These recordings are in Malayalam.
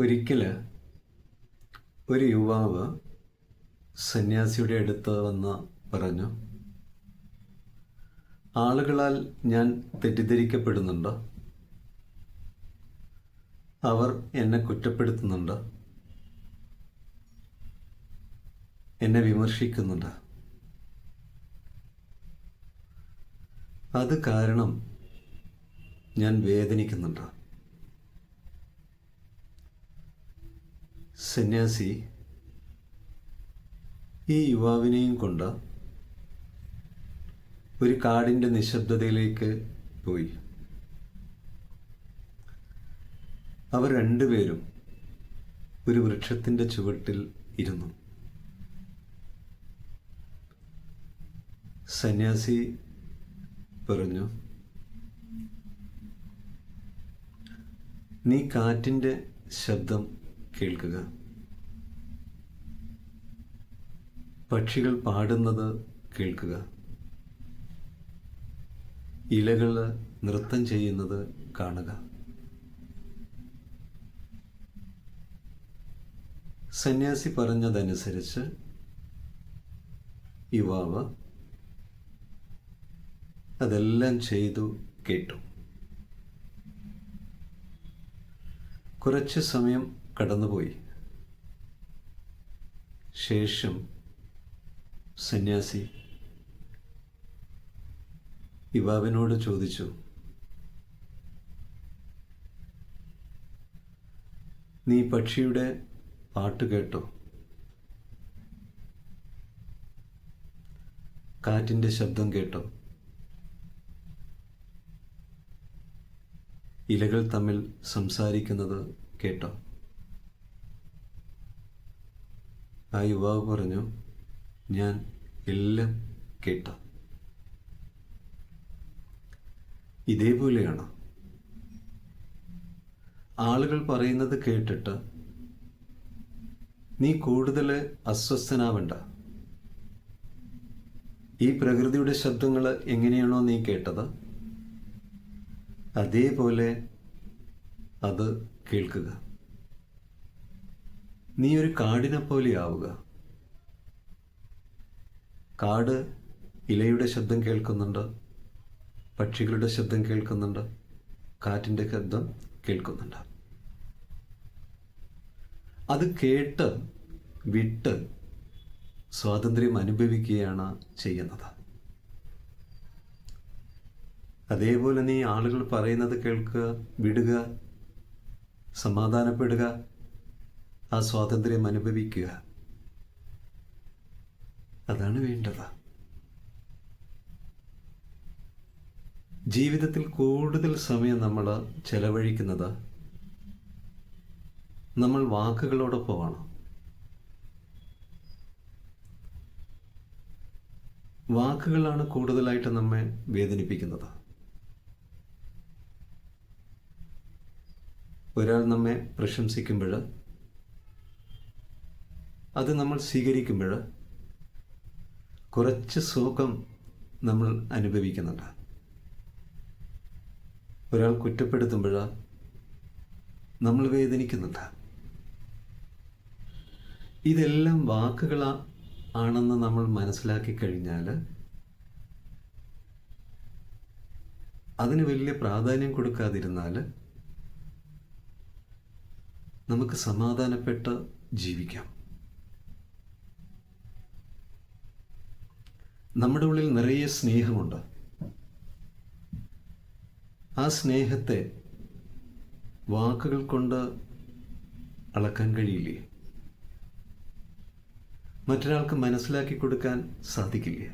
ഒരിക്കൽ ഒരു യുവാവ് സന്യാസിയുടെ അടുത്ത് വന്ന് പറഞ്ഞു ആളുകളാൽ ഞാൻ തെറ്റിദ്ധരിക്കപ്പെടുന്നുണ്ട്. അവർ എന്നെ കുറ്റപ്പെടുത്തുന്നുണ്ട്. എന്നെ വിമർശിക്കുന്നുണ്ട്. അത് കാരണം ഞാൻ വേദനിക്കുന്നുണ്ട്. സന്യാസി ഈ യുവാവിനെയും കൊണ്ട് ഒരു കാടിന്റെ നിശബ്ദതയിലേക്ക് പോയി. അവർ രണ്ടുപേരും ഒരു വൃക്ഷത്തിന്റെ ചുവട്ടിൽ ഇരുന്നു. സന്യാസി പറഞ്ഞു നീ കാറ്റിന്റെ ശബ്ദം കേൾക്കുക. പക്ഷികൾ പാടുന്നത് കേൾക്കുക. ഇലകൾ നൃത്തം ചെയ്യുന്നത് കാണുക. സന്യാസി പറഞ്ഞതനുസരിച്ച് യുവാവ് അതെല്ലാം ചെയ്തു കേട്ടു. കുറച്ച് സമയം കടന്നുപോയി. ശേഷം സന്യാസി യുവാവിനോട് ചോദിച്ചു നീ പക്ഷിയുടെ പാട്ട് കേട്ടോ? കാറ്റിന്റെ ശബ്ദം കേട്ടോ? ഇലകൾ തമ്മിൽ സംസാരിക്കുന്നത് കേട്ടോ? ആ യുവാവ് പറഞ്ഞു ഞാൻ എല്ലാം കേട്ട. ഇതേപോലെയാണ്? ആളുകൾ പറയുന്നത് കേട്ടിട്ട് നീ കൂടുതൽ അസ്വസ്ഥനാവണ്ട. ഈ പ്രകൃതിയുടെ ശബ്ദങ്ങൾ എങ്ങനെയാണോ നീ കേട്ടത്? അതേപോലെ അത് കേൾക്കുക. നീ ഒരു കാടിനെ പോലെയാവുക. കാട് ഇലയുടെ ശബ്ദം കേൾക്കുന്നുണ്ട് പക്ഷികളുടെ ശബ്ദം കേൾക്കുന്നുണ്ട് കാറ്റിന്റെ ശബ്ദം കേൾക്കുന്നുണ്ട്. അത് കേട്ട് വിട്ട് സ്വാതന്ത്ര്യം അനുഭവിക്കുകയാണ് ചെയ്യുന്നത്. അതേപോലെ നീ ആളുകൾ പറയുന്നത് കേൾക്കുക വിടുക സമാധാനപ്പെടുക ആ സ്വാതന്ത്ര്യം അനുഭവിക്കുക. അതാണ് വേണ്ടത്. ജീവിതത്തിൽ കൂടുതൽ സമയം നമ്മൾ ചെലവഴിക്കുന്നത് നമ്മൾ വാക്കുകളോടൊപ്പമാണ്. വാക്കുകളാണ് കൂടുതലായിട്ട് നമ്മെ വേദനിപ്പിക്കുന്നത്. ഒരാൾ നമ്മെ പ്രശംസിക്കുമ്പോൾ അത് നമ്മൾ സ്വീകരിക്കുമ്പോൾ കുറച്ച് സുഖം നമ്മൾ അനുഭവിക്കുന്നുണ്ട്. ഒരാൾ കുറ്റപ്പെടുത്തുമ്പോൾ നമ്മൾ വേദനിക്കുന്നുണ്ട്. ഇതെല്ലാം വാക്കുകൾ ആണെന്ന് നമ്മൾ മനസ്സിലാക്കി കഴിഞ്ഞാൽ അതിന് വലിയ പ്രാധാന്യം കൊടുക്കാതിരുന്നാൽ നമുക്ക് സമാധാനപ്പെട്ട് ജീവിക്കാം. നമ്മുടെ ഉള്ളിൽ നിറയെ സ്നേഹമുണ്ട്. ആ സ്നേഹത്തെ വാക്കുകൾ കൊണ്ട് അളക്കാൻ കഴിയില്ലേ? മറ്റൊരാൾക്ക് മനസ്സിലാക്കി കൊടുക്കാൻ സാധിക്കില്ലേ?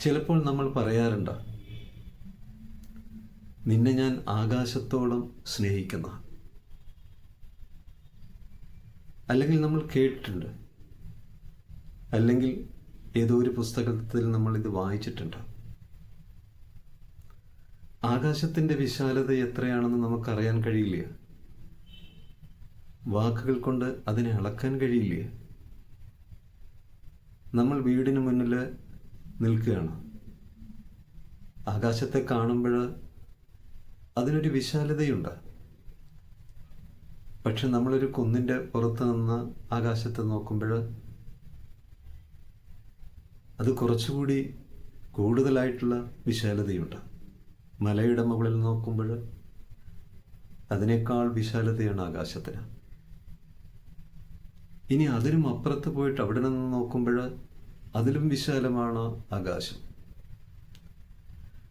ചിലപ്പോൾ നമ്മൾ പറയാറുണ്ട് നിന്നെ ഞാൻ ആകാശത്തോളം സ്നേഹിക്കുന്ന. അല്ലെങ്കിൽ നമ്മൾ കേട്ടിട്ടുണ്ട് അല്ലെങ്കിൽ ഏതോ ഒരു പുസ്തകത്തിൽ നമ്മൾ ഇത് വായിച്ചിട്ടുണ്ട്. ആകാശത്തിന്റെ വിശാലത എത്രയാണെന്ന് നമുക്കറിയാൻ കഴിയില്ല? വാക്കുകൾ കൊണ്ട് അതിനെ അളക്കാൻ കഴിയില്ല? നമ്മൾ വീടിന് മുന്നിൽ നിൽക്കുകയാണ്. ആകാശത്തെ കാണുമ്പോൾ അതിനൊരു വിശാലതയുണ്ട്. പക്ഷെ നമ്മളൊരു കുന്നിന്റെ പുറത്ത് നിന്ന് ആകാശത്ത് നോക്കുമ്പോൾ അത് കുറച്ചുകൂടി കൂടുതലായിട്ടുള്ള വിശാലതയുണ്ട്. മലയുടെ മുകളിൽ നോക്കുമ്പോൾ അതിനേക്കാൾ വിശാലതയാണ് ആകാശത്തിന്. ഇനി അതിനും അപ്പുറത്ത് പോയിട്ട് അവിടെ നിന്ന് നോക്കുമ്പോൾ അതിലും വിശാലമാണ് ആകാശം.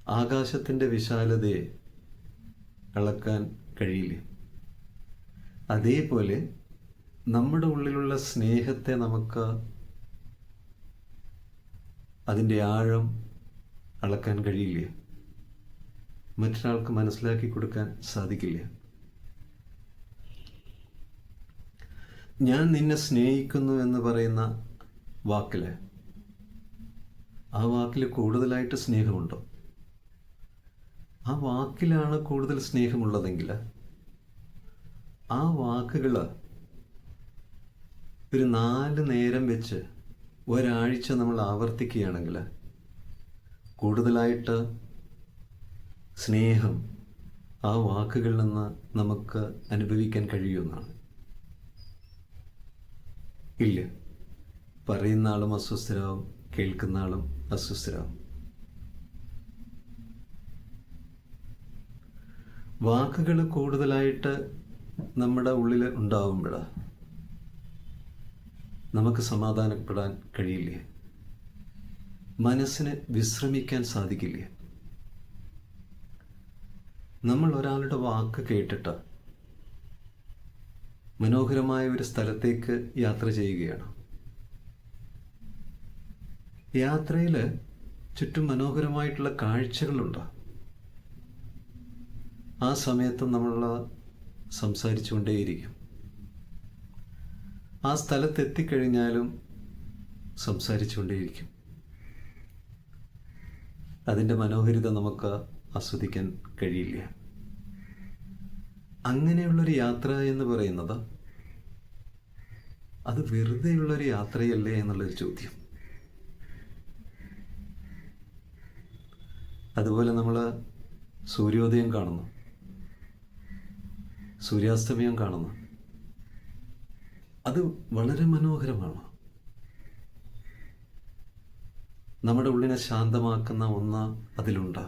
ആകാശത്തിന്റെ വിശാലതയെ അളക്കാൻ കഴിയില്ല. അതേപോലെ നമ്മുടെ ഉള്ളിലുള്ള സ്നേഹത്തെ നമുക്ക് അതിന്റെ ആഴം അളക്കാൻ കഴിയില്ല? മറ്റൊരാൾക്ക് മനസ്സിലാക്കി കൊടുക്കാൻ സാധിക്കില്ല? ഞാൻ നിന്നെ സ്നേഹിക്കുന്നു എന്ന് പറയുന്ന വാക്കിൽ ആ വാക്കിൽ കൂടുതലായിട്ട് സ്നേഹമുണ്ടോ? ആ വാക്കിലാണ് കൂടുതൽ സ്നേഹമുള്ളതെങ്കിൽ ആ വാക്കുകൾ ഒരു നാല് നേരം വെച്ച് ഒരാഴ്ച നമ്മൾ ആവർത്തിക്കുകയാണെങ്കിൽ കൂടുതലായിട്ട് സ്നേഹം ആ വാക്കുകളിൽ നിന്ന് നമുക്ക് അനുഭവിക്കാൻ കഴിയുമെന്നാണ്. ഇല്ല. പറയുന്ന ആളും അസ്വസ്ഥരാവും കേൾക്കുന്ന ആളും അസ്വസ്ഥരാവും. വാക്കുകൾ കൂടുതലായിട്ട് നമ്മുടെ ഉള്ളിൽ ഉണ്ടാവുമ്പോൾ നമുക്ക് സമാധാനപ്പെടാൻ കഴിയില്ല? മനസ്സിന് വിശ്രമിക്കാൻ സാധിക്കില്ല? നമ്മൾ ഒരാളുടെ വാക്ക് കേട്ടിട്ട് മനോഹരമായ ഒരു സ്ഥലത്തേക്ക് യാത്ര ചെയ്യുകയാണ്. യാത്രയിൽ ചുറ്റും മനോഹരമായിട്ടുള്ള കാഴ്ചകളുണ്ട്. ആ സമയത്ത് നമ്മൾ സംസാരിച്ചുകൊണ്ടേയിരിക്കും. ആ സ്ഥലത്ത് എത്തിക്കഴിഞ്ഞാലും സംസാരിച്ചുകൊണ്ടേയിരിക്കും. അതിന്റെ മനോഹരിത നമുക്ക് ആസ്വദിക്കാൻ കഴിയില്ല. അങ്ങനെയുള്ളൊരു യാത്ര എന്ന് പറയുന്നത് അത് വെറുതെയുള്ളൊരു യാത്രയല്ലേ എന്നുള്ളൊരു ചോദ്യം. അതുപോലെ നമ്മൾ സൂര്യോദയം കാണുന്നു. സൂര്യാസ്തമയം കാണുന്നു. അത് വളരെ മനോഹരമാണ്. നമ്മുടെ ഉള്ളിനെ ശാന്തമാക്കുന്ന ഒന്ന് അതിലുണ്ട്.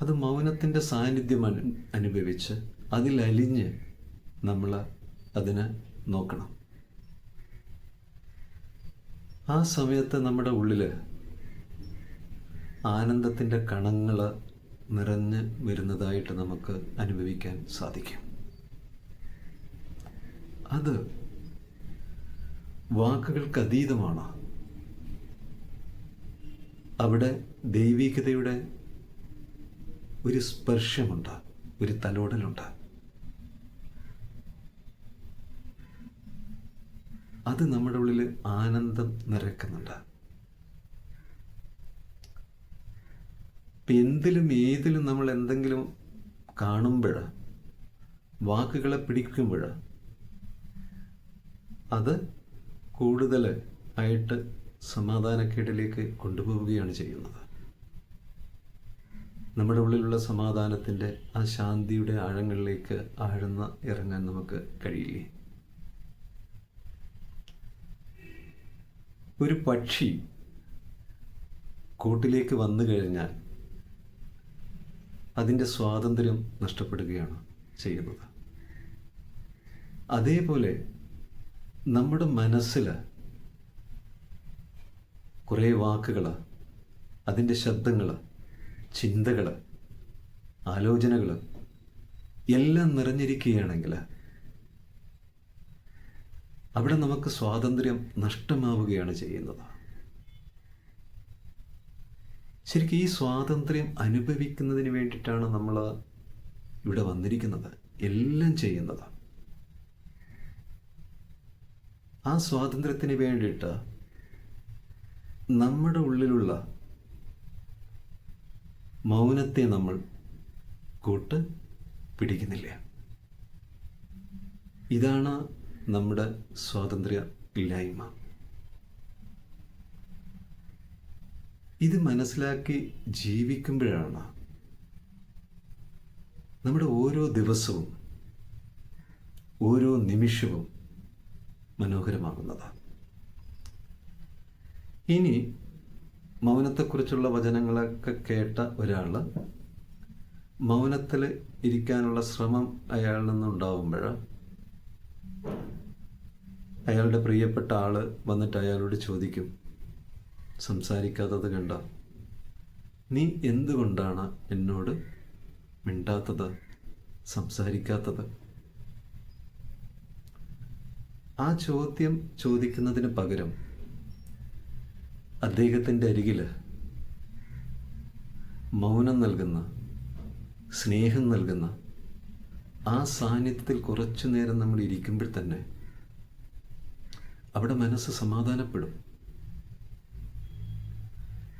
അത് മൗനത്തിന്റെ സാന്നിധ്യം അനു അനുഭവിച്ച് അതിലലിഞ്ഞ് നമ്മൾ അതിനെ നോക്കണം. ആ സമയത്ത് നമ്മുടെ ഉള്ളിൽ ആനന്ദത്തിന്റെ കണങ്ങൾ നിറഞ്ഞ് വരുന്നതായിട്ട് നമുക്ക് അനുഭവിക്കാൻ സാധിക്കും. അത് വാക്കുകൾക്ക് അതീതമാണ് അവിടെ ദൈവികതയുടെ ഒരു സ്പർശമുണ്ട് ഒരു തലോടലുണ്ട്. അത് നമ്മുടെ ഉള്ളിൽ ആനന്ദം നിറയ്ക്കുന്നുണ്ട്. ഇപ്പം എന്തിലും ഏതിലും നമ്മൾ എന്തെങ്കിലും കാണുമ്പോൾ വാക്കുകളെ പിടിക്കുമ്പോൾ അത് കൂടുതൽ ആയിട്ട് സമാധാനക്കേടിലേക്ക് കൊണ്ടുപോവുകയാണ് ചെയ്യുന്നത്. നമ്മുടെ ഉള്ളിലുള്ള സമാധാനത്തിന്റെ ആ ശാന്തിയുടെ ആഴങ്ങളിലേക്ക് ആഴ്ന്ന ഇറങ്ങാൻ നമുക്ക് കഴിയില്ലേ? ഒരു പക്ഷി കൂട്ടിലേക്ക് വന്നു കഴിഞ്ഞാൽ അതിന്റെ സ്വാതന്ത്ര്യം നഷ്ടപ്പെടുകയാണ് ചെയ്യുന്നത്. അതേപോലെ നമ്മുടെ മനസ്സിൽ കുറേ വാക്കുകൾ അതിന്റെ ശബ്ദങ്ങൾ ചിന്തകൾ ആലോചനകൾ എല്ലാം നിറഞ്ഞിരിക്കുകയാണെങ്കിൽ അവിടെ നമുക്ക് സ്വാതന്ത്ര്യം നഷ്ടമാവുകയാണ് ചെയ്യുന്നത്. ശരിക്കും ഈ സ്വാതന്ത്ര്യം അനുഭവിക്കുന്നതിന് വേണ്ടിയിട്ടാണ് നമ്മൾ ഇവിടെ വന്നിരിക്കുന്നത് എല്ലാം ചെയ്യുന്നത്. ആ സ്വാതന്ത്ര്യത്തിന് വേണ്ടിയിട്ട് നമ്മുടെ ഉള്ളിലുള്ള മൗനത്തെ നമ്മൾ കൂട്ട് പിടിക്കുന്നില്ല. ഇതാണ് നമ്മുടെ സ്വാതന്ത്ര്യ ഇല്ലായ്മ. ഇത് മനസ്സിലാക്കി ജീവിക്കുമ്പോഴാണ് നമ്മുടെ ഓരോ ദിവസവും ഓരോ നിമിഷവും മനോഹരമാകുന്നതാണ് ഇനി മൗനത്തെക്കുറിച്ചുള്ള വചനങ്ങളൊക്കെ കേട്ട ഒരാൾ മൗനത്തിൽ ഇരിക്കാനുള്ള ശ്രമം അയാളിൽ നിന്നുണ്ടാവുമ്പോൾ അയാളുടെ പ്രിയപ്പെട്ട ആൾ വന്നിട്ട് അയാളോട് ചോദിക്കും സംസാരിക്കാത്തത് കണ്ട? നീ എന്തുകൊണ്ടാണ് എന്നോട് മിണ്ടാത്തത് സംസാരിക്കാത്തത്? ആ ചോദ്യം ചോദിക്കുന്നതിന് പകരം അദ്ദേഹത്തിന്റെ അരികിൽ മൗനം നൽകുന്ന സ്നേഹം നൽകുന്ന ആ സാന്നിധ്യത്തിൽ കുറച്ചു നേരം നമ്മൾ ഇരിക്കുമ്പോൾ തന്നെ അവിടെ മനസ്സ് സമാധാനപ്പെടും.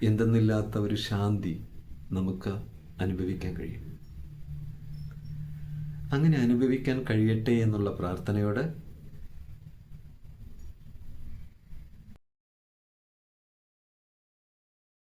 എന്തെന്നില്ലാത്ത ഒരു ശാന്തി നമുക്ക് അനുഭവിക്കാൻ കഴിയും. അങ്ങനെ അനുഭവിക്കാൻ കഴിയട്ടെ എന്നുള്ള പ്രാർത്ഥനയോടെ